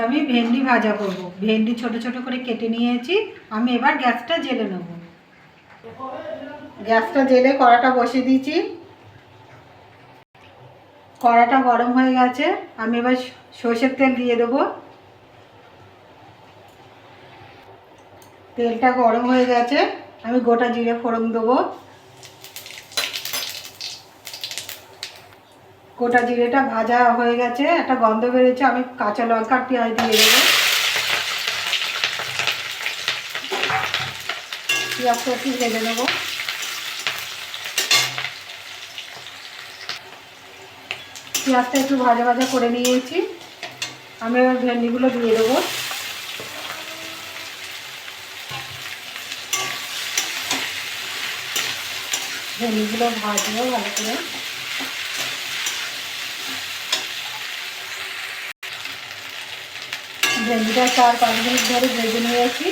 আজকে আমি ভেন্ডি ভাজা করব। ভেন্ডি ছোট ছোট করে কেটে নিয়েছি। আমি এবার গ্যাসটা জেলে নেব। গ্যাসটা জেলে কড়াটা বসিয়ে দিয়েছি। কড়াটা গরম হয়ে গেছে। আমি এবার সর্ষের তেল দিয়ে দেবো। তেলটা গরম হয়ে গেছে। আমি গোটা জিরে ফোড়ন দেবো। গোটা জিরেটা ভাজা হয়ে গেছে, একটা গন্ধ বেরোচ্ছে, আমি কাঁচা লঙ্কা পেঁয়াজ দিয়ে দেবো। পেঁয়াজটা একটু ভেজে নেব। পেঁয়াজটা একটু ভাজা ভাজা করে নিয়েছি। আমি এবার ভেন্ডিগুলো দিয়ে দেবো। ভেন্ডিগুলো ভাজবো ভালো করে। ভেন্ডিটা চার পাঁচ মিনিট ধরে ভেজে নিয়েছি।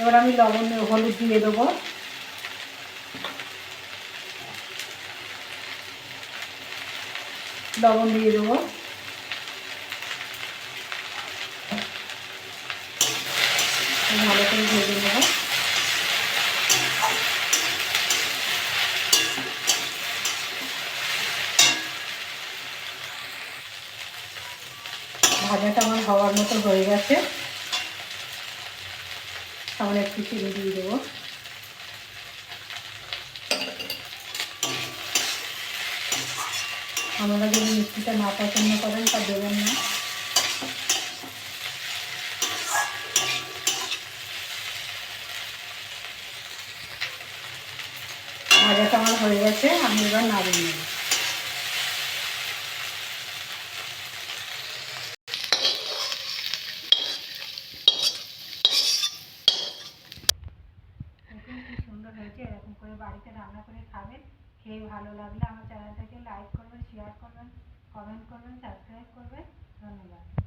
এবার আমি লবণ হলুদ দিয়ে দেবো। লবণ দিয়ে দেবো। ভালো করে ভেজে নেব। ভাজাটা আমার হওয়ার মতো হয়ে গেছে। সামনে একটু চিনি দিয়ে দেবো। আমরা যদি মিষ্টিটা না পছন্দ করেন তা দেবেন না। ভাজাটা আমার হয়ে গেছে, আমি এবার নাড়িয়ে নেব। করে বাড়িতে রান্না করে খাবেন। খেয়ে ভালো লাগলে আমার চ্যানেলটাকে লাইক করবেন শেয়ার করবেন কমেন্ট করবেন সাবস্ক্রাইব করবেন। ধন্যবাদ।